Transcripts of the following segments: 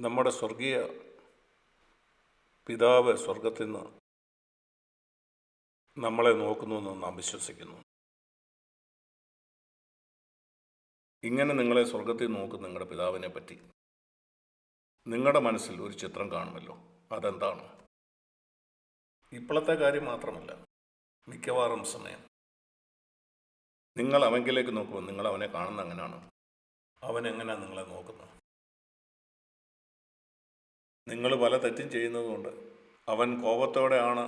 നമ്മുടെ സ്വർഗീയ പിതാവ് സ്വർഗത്തിൽ നിന്ന് നമ്മളെ നോക്കുന്നുവെന്ന് നാം വിശ്വസിക്കുന്നു. ഇങ്ങനെ നിങ്ങളെ സ്വർഗത്തിൽ നോക്കുന്ന നിങ്ങളുടെ പിതാവിനെ പറ്റി നിങ്ങളുടെ മനസ്സിൽ ഒരു ചിത്രം കാണുമല്ലോ. അതെന്താണ്? ഇപ്പോഴത്തെ കാര്യം മാത്രമല്ല മിക്കവാറും സമയം. നിങ്ങൾ അവങ്കിലേക്ക് നോക്കുമ്പോൾ നിങ്ങൾ അവനെ കാണുന്ന അങ്ങനെയാണ്. അവൻ എങ്ങനെയാണ് നിങ്ങളെ നോക്കുന്നത്? നിങ്ങൾ പല തെറ്റും ചെയ്യുന്നതുകൊണ്ട് അവൻ കോപത്തോടെയാണ്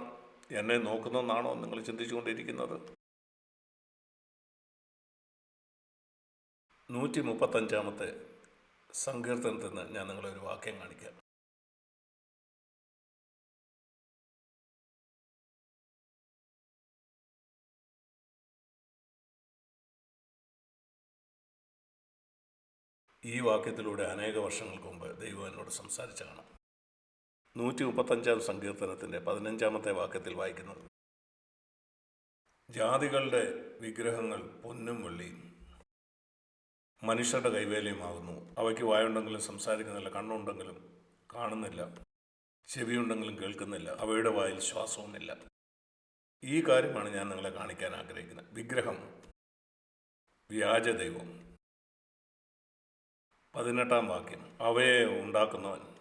എന്നെ നോക്കുന്നതെന്നാണോ നിങ്ങൾ ചിന്തിച്ചുകൊണ്ടിരിക്കുന്നത്? നൂറ്റി മുപ്പത്തഞ്ചാമത്തെ സങ്കീർത്തനത്തിൽ നിന്ന് ഞാൻ നിങ്ങളെ ഒരു വാക്യം കാണിക്കാം. ഈ വാക്യത്തിലൂടെ അനേക വർഷങ്ങൾക്ക് മുമ്പ് ദൈവം എന്നോട് സംസാരിച്ച കാണാം. നൂറ്റി മുപ്പത്തഞ്ചാം സങ്കീർത്തനത്തിന്റെ പതിനഞ്ചാമത്തെ വാക്യത്തിൽ വായിക്കുന്നത് ജാതികളുടെ വിഗ്രഹങ്ങൾ പൊന്നും വെള്ളിയും മനുഷ്യരുടെ കൈവേലയുമാകുന്നു. അവയ്ക്ക് വായുണ്ടെങ്കിലും സംസാരിക്കുന്നില്ല കണ്ണുണ്ടെങ്കിലും കാണുന്നില്ല ചെവിയുണ്ടെങ്കിലും കേൾക്കുന്നില്ല അവയുടെ വായിൽ ശ്വാസവുമില്ല. ഈ കാര്യമാണ് ഞാൻ നിങ്ങളെ കാണിക്കാൻ ആഗ്രഹിക്കുന്നത്. വിഗ്രഹം വ്യാജദൈവം. പതിനെട്ടാം വാക്യം. അവയെ ഉണ്ടാക്കുന്നവൻ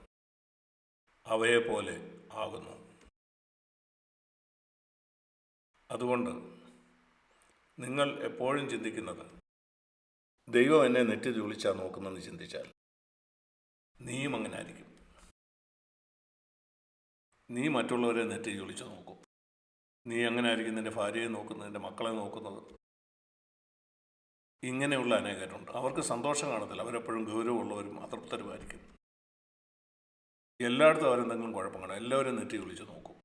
അവയെ പോലെ ആകുന്നു. അതുകൊണ്ട് നിങ്ങൾ എപ്പോഴും ചിന്തിക്കുന്നത് ദൈവം എന്നെ നെറ്റി ജോലിച്ചാൽ നോക്കുന്നെന്ന് ചിന്തിച്ചാൽ നീയും അങ്ങനെ ആയിരിക്കും നീ മറ്റുള്ളവരെ നെറ്റി ചുളിച്ച് നോക്കും. നീ അങ്ങനെ ആയിരിക്കും നിന്റെ ഭാര്യയെ നോക്കുന്നത് നിന്റെ മക്കളെ നോക്കുന്നത്. ഇങ്ങനെയുള്ള അനേകരുണ്ട്. അവർക്ക് സന്തോഷം കാണത്തില്ല. അവരെപ്പോഴും ഗൗരവമുള്ളവരും അതൃപ്തരുമായിരിക്കും. എല്ലായിടത്തും അവരെന്തെങ്കിലും കുഴപ്പം കാണും എല്ലാവരും നെറ്റി വിളിച്ച് നോക്കും.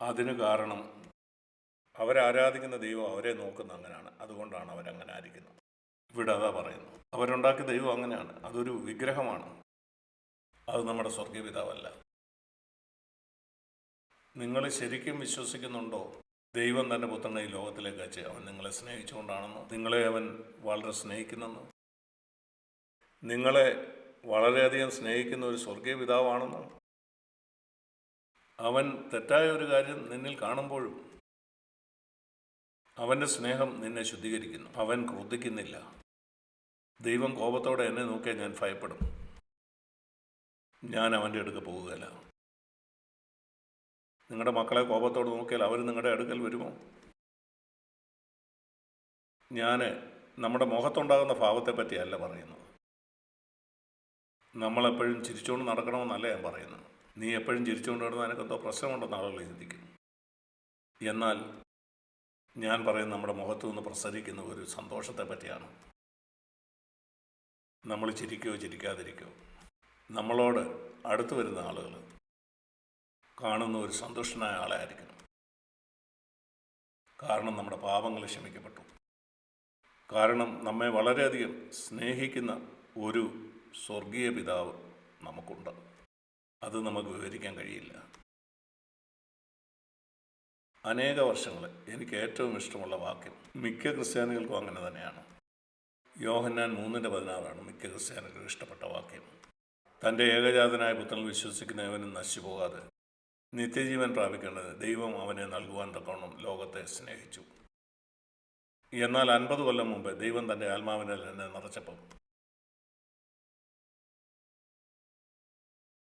അതിന് കാരണം അവരാരാധിക്കുന്ന ദൈവം അവരെ നോക്കുന്ന അങ്ങനെയാണ് അതുകൊണ്ടാണ് അവരങ്ങനെ ആയിരിക്കുന്നത്. ഇവിടെ അതാ പറയുന്നു. അവരുണ്ടാക്കിയ ദൈവം അങ്ങനെയാണ്. അതൊരു വിഗ്രഹമാണ്. അത് നമ്മുടെ സ്വർഗീയ പിതാവല്ല. നിങ്ങൾ ശരിക്കും വിശ്വസിക്കുന്നുണ്ടോ? ദൈവം തന്റെ പുത്രനെ ഈ ലോകത്തിലേക്ക് അയച്ച് അവൻ നിങ്ങളെ സ്നേഹിച്ചുകൊണ്ടാണെന്നോ? നിങ്ങളെ അവൻ വളരെ സ്നേഹിക്കുന്നെന്നോ? നിങ്ങളെ വളരെയധികം സ്നേഹിക്കുന്ന ഒരു സ്വർഗീയ പിതാവാണെന്നാണ്. അവൻ തെറ്റായ ഒരു കാര്യം നിന്നിൽ കാണുമ്പോഴും അവന്റെ സ്നേഹം നിന്നെ ശുദ്ധീകരിക്കുന്നു. അവൻ ക്രോധിക്കുന്നില്ല. ദൈവം കോപത്തോടെ എന്നെ നോക്കിയാൽ ഞാൻ ഭയപ്പെടും. ഞാൻ അവന്റെ അടുക്ക പോവുകയില്ല നിങ്ങളുടെ മക്കളെ കോപത്തോട് നോക്കിയാൽ അവർ നിങ്ങളുടെ അടുക്കൽ വരുമോ? ഞാൻ നമ്മുടെ മുഖത്തുണ്ടാകുന്ന ഭാവത്തെ പറ്റിയല്ല പറയുന്നത്. നമ്മളെപ്പോഴും ചിരിച്ചുകൊണ്ട് നടക്കണമെന്നല്ല ഞാൻ പറയുന്നത്? നീ എപ്പോഴും ചിരിച്ചുകൊണ്ട് നടന്നാൽ എനിക്കെന്തോ പ്രശ്നമുണ്ടെന്ന് ആളുകൾ ചിന്തിക്കും. എന്നാൽ ഞാൻ പറയുന്ന നമ്മുടെ മുഖത്തു നിന്ന് പ്രസരിക്കുന്ന ഒരു സന്തോഷത്തെ പറ്റിയാണ്. നമ്മൾ ചിരിക്കുകയോ ചിരിക്കാതിരിക്കോ നമ്മളോട് അടുത്ത് വരുന്ന ആളുകൾ കാണുന്ന ഒരു സന്തുഷ്ടനായ ആളായിരിക്കണം. കാരണം നമ്മുടെ പാപങ്ങൾ ക്ഷമിക്കപ്പെട്ടു. കാരണം നമ്മെ വളരെയധികം സ്നേഹിക്കുന്ന ഒരു സ്വർഗീയ പിതാവ് നമുക്കുണ്ട്. അത് നമുക്ക് വിവരിക്കാൻ കഴിയില്ല. അനേക വർഷങ്ങൾ എനിക്ക് ഏറ്റവും ഇഷ്ടമുള്ള വാക്യം മിക്ക ക്രിസ്ത്യാനികൾക്കും അങ്ങനെ തന്നെയാണ്. യോഹന്നാൻ മൂന്നിന്റെ പതിനാറാണ് മിക്ക ക്രിസ്ത്യാനികൾക്കും ഇഷ്ടപ്പെട്ട വാക്യം. തന്റെ ഏകജാതനായ പുത്രൻ വിശ്വസിക്കുന്നവനും നശിച്ചു പോകാതെ നിത്യജീവൻ പ്രാപിക്കേണ്ടത് ദൈവം അവനെ നൽകുവാൻ തക്കവണ്ണം ലോകത്തെ സ്നേഹിച്ചു. എന്നാൽ അൻപത് കൊല്ലം മുമ്പ് ദൈവം തന്റെ ആത്മാവിനെ എന്നെ നിറച്ചപ്പം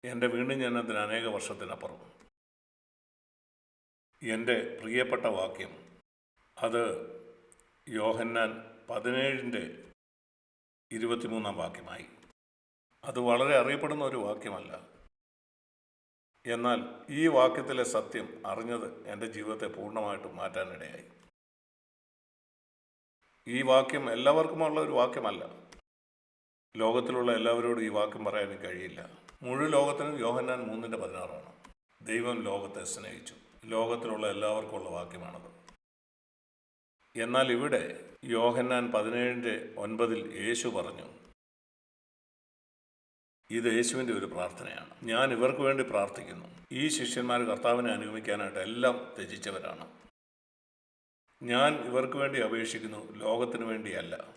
എന്റെ വീണ്ടും ജനനത്തിന് അനേക വർഷത്തിനപ്പുറം. എന്റെ പ്രിയപ്പെട്ട വാക്യം അത് യോഹന്നാൻ പതിനേഴിന്റെ ഇരുപത്തിമൂന്നാം വാക്യമായി. അത് വളരെ അറിയപ്പെടുന്ന ഒരു വാക്യമല്ല. എന്നാൽ ഈ വാക്യത്തിലെ സത്യം അറിഞ്ഞത് എന്റെ ജീവിതത്തെ പൂർണമായിട്ടും മാറ്റാനിടയായി. ഈ വാക്യം എല്ലാവർക്കുമുള്ള ഒരു വാക്യമല്ല. ലോകത്തിലുള്ള എല്ലാവരോടും ഈ വാക്യം പറയാനും കഴിയില്ല. മുഴു ലോകത്തിനും യോഹന്നാൻ മൂന്നിന്റെ പതിനാറാണ്. ദൈവം ലോകത്തെ സ്നേഹിച്ചു. ലോകത്തിലുള്ള എല്ലാവർക്കുമുള്ള വാക്യമാണത്. എന്നാൽ ഇവിടെ യോഹന്നാൻ പതിനേഴിന്റെ ഒൻപതിൽ യേശു പറഞ്ഞു ഇത് യേശുവിന്റെ ഒരു പ്രാർത്ഥനയാണ്. ഞാൻ ഇവർക്ക് വേണ്ടി പ്രാർത്ഥിക്കുന്നു. ഈ ശിഷ്യന്മാർ കർത്താവിനെ അനുഗമിക്കാനായിട്ട് എല്ലാം ത്യജിച്ചവരാണ്. ഞാൻ ഇവർക്ക് വേണ്ടി അപേക്ഷിക്കുന്നു. ലോകത്തിന് വേണ്ടിയല്ല.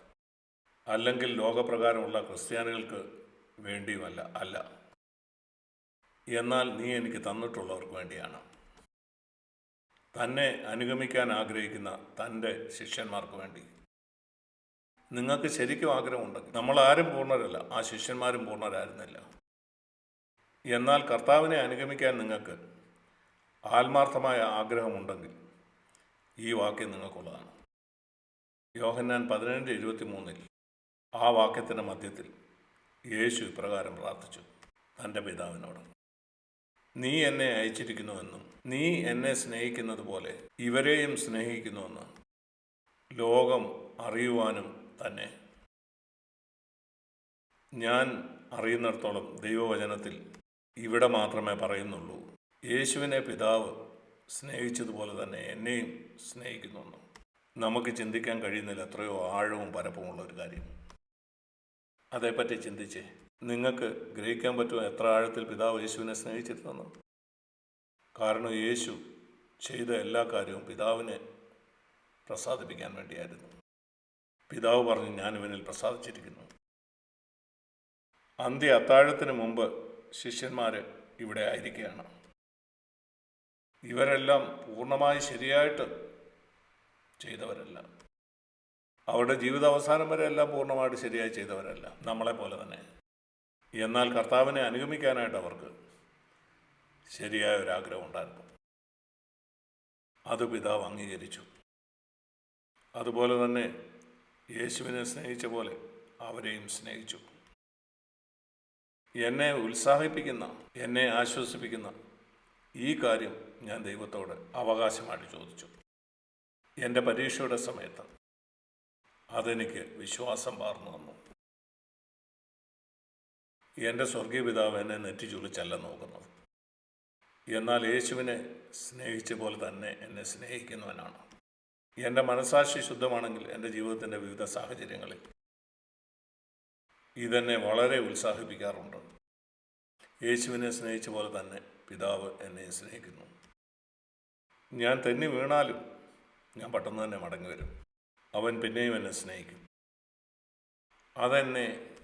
അല്ലെങ്കിൽ ലോകപ്രകാരമുള്ള ക്രിസ്ത്യാനികൾക്ക് വേണ്ടിയുമല്ല അല്ല. എന്നാൽ നീ എനിക്ക് തന്നിട്ടുള്ളവർക്ക് വേണ്ടിയാണ്. തന്നെ അനുഗമിക്കാൻ ആഗ്രഹിക്കുന്ന തന്റെ ശിഷ്യന്മാർക്ക് വേണ്ടി. നിങ്ങൾക്ക് ശരിക്കും ആഗ്രഹമുണ്ടെങ്കിൽ നമ്മളാരും പൂർണരല്ല ആ ശിഷ്യന്മാരും പൂർണരായിരുന്നില്ല. എന്നാൽ കർത്താവിനെ അനുഗമിക്കാൻ നിങ്ങൾക്ക് ആത്മാർത്ഥമായ ആഗ്രഹമുണ്ടെങ്കിൽ ഈ വാക്യം നിങ്ങൾക്കുള്ളതാണ്. യോഹന്നാൻ പതിനഞ്ച് ഇരുപത്തി മൂന്നിൽ ആ വാക്യത്തിന്റെ മധ്യത്തിൽ യേശു ഇപ്രകാരം പ്രാർത്ഥിച്ചു തന്റെ പിതാവിനോട്. നീ എന്നെ അയച്ചിരിക്കുന്നുവെന്നും നീ എന്നെ സ്നേഹിക്കുന്നത് പോലെ ഇവരെയും സ്നേഹിക്കുന്നുവെന്ന് ലോകം അറിയുവാനും തന്നെ. ഞാൻ അറിയുന്നിടത്തോളം ദൈവവചനത്തിൽ ഇവിടെ മാത്രമേ പറയുന്നുള്ളൂ. യേശുവിനെ പിതാവ് സ്നേഹിച്ചതുപോലെ തന്നെ എന്നെയും സ്നേഹിക്കുന്നു നമുക്ക് ചിന്തിക്കാൻ കഴിയുന്നില്ല എത്രയോ ആഴവും പരപ്പുമുള്ള ഒരു കാര്യം. അതേപ്പറ്റി ചിന്തിച്ചേ. നിങ്ങൾക്ക് ഗ്രഹിക്കാൻ പറ്റുമോ? എത്ര ആഴത്തിൽ പിതാവ് യേശുവിനെ സ്നേഹിച്ചിരുന്നെന്ന് കാരണം യേശു ചെയ്ത എല്ലാ കാര്യവും പിതാവിനെ പ്രസാദിപ്പിക്കാൻ വേണ്ടിയായിരുന്നു. പിതാവ് പറഞ്ഞു ഞാൻ ഇവനിൽ പ്രസാദിച്ചിരിക്കുന്നു. അന്ത്യ അത്താഴത്തിന് മുമ്പ് ശിഷ്യന്മാർ ഇവിടെ ആയിരിക്കുകയാണ്. ഇവരെല്ലാം പൂർണമായി ശരിയായിട്ട് ചെയ്തവരല്ല. അവരുടെ ജീവിതാവസാനം വരെ എല്ലാം പൂർണമായിട്ട് ശരിയായി ചെയ്തവരല്ല. നമ്മളെ പോലെ തന്നെ. എന്നാൽ കർത്താവിനെ അനുഗമിക്കാനായിട്ട് അവർക്ക് ശരിയായ ഒരു ആഗ്രഹം ഉണ്ടായിരുന്നു. അത് പിതാവ് അംഗീകരിച്ചു. അതുപോലെ തന്നെ യേശുവിനെ സ്നേഹിച്ച പോലെ അവരെയും സ്നേഹിച്ചു. എന്നെ ഉത്സാഹിപ്പിക്കുന്ന എന്നെ ആശ്വസിപ്പിക്കുന്ന ഈ കാര്യം ഞാൻ ദൈവത്തോട് അവകാശമായിട്ട് ചോദിച്ചു. എന്റെ പരീക്ഷയുടെ സമയത്ത് അതെനിക്ക് വിശ്വാസം പാർന്നു തന്നു. എന്റെ സ്വർഗീയ പിതാവ് എന്നെ നെറ്റിച്ചുളിച്ചല്ല നോക്കുന്നത്. എന്നാൽ യേശുവിനെ സ്നേഹിച്ച പോലെ തന്നെ എന്നെ സ്നേഹിക്കുന്നവനാണ്. എന്റെ മനസാക്ഷി ശുദ്ധമാണെങ്കിൽ എന്റെ ജീവിതത്തിന്റെ വിവിധ സാഹചര്യങ്ങളിൽ. ഇതെന്നെ വളരെ ഉത്സാഹിപ്പിക്കാറുണ്ട്. യേശുവിനെ സ്നേഹിച്ച പോലെ തന്നെ പിതാവ് എന്നെ സ്നേഹിക്കുന്നു. ഞാൻ തെന്നി വീണാലും ഞാൻ പെട്ടെന്ന് തന്നെ മടങ്ങി വരും അവൻ പിന്നെയും എന്നെ സ്നേഹിക്കും. അതെന്നെ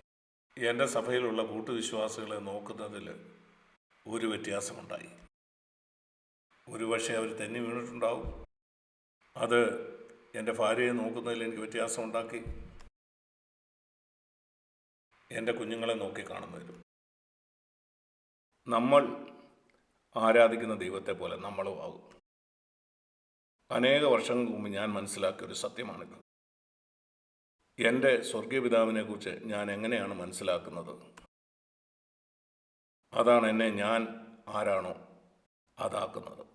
എന്റെ സഭയിലുള്ള കൂട്ടുവിശ്വാസികളെ നോക്കുന്നതിൽ ഒരു വ്യത്യാസമുണ്ടായി. ഒരു പക്ഷേ അവർ തെന്നി വീണിട്ടുണ്ടാവും. അത് എന്റെ ഭാര്യയെ നോക്കുന്നതിൽ എനിക്ക് വ്യത്യാസമുണ്ടാക്കി. എന്റെ കുഞ്ഞുങ്ങളെ നോക്കി കാണുന്നതിലും. നമ്മൾ ആരാധിക്കുന്ന ദൈവത്തെ പോലെ നമ്മളും ആകും അനേക വർഷങ്ങൾക്ക് മുമ്പ് ഞാൻ മനസ്സിലാക്കിയ ഒരു സത്യമാണിത്. എന്റെ സ്വർഗീയ പിതാവിനെക്കുറിച്ച് ഞാൻ എങ്ങനെയാണ് മനസ്സിലാക്കുന്നത്? അതാണ് എന്നെ ഞാൻ ആരാണോ അതാക്കുന്നത്.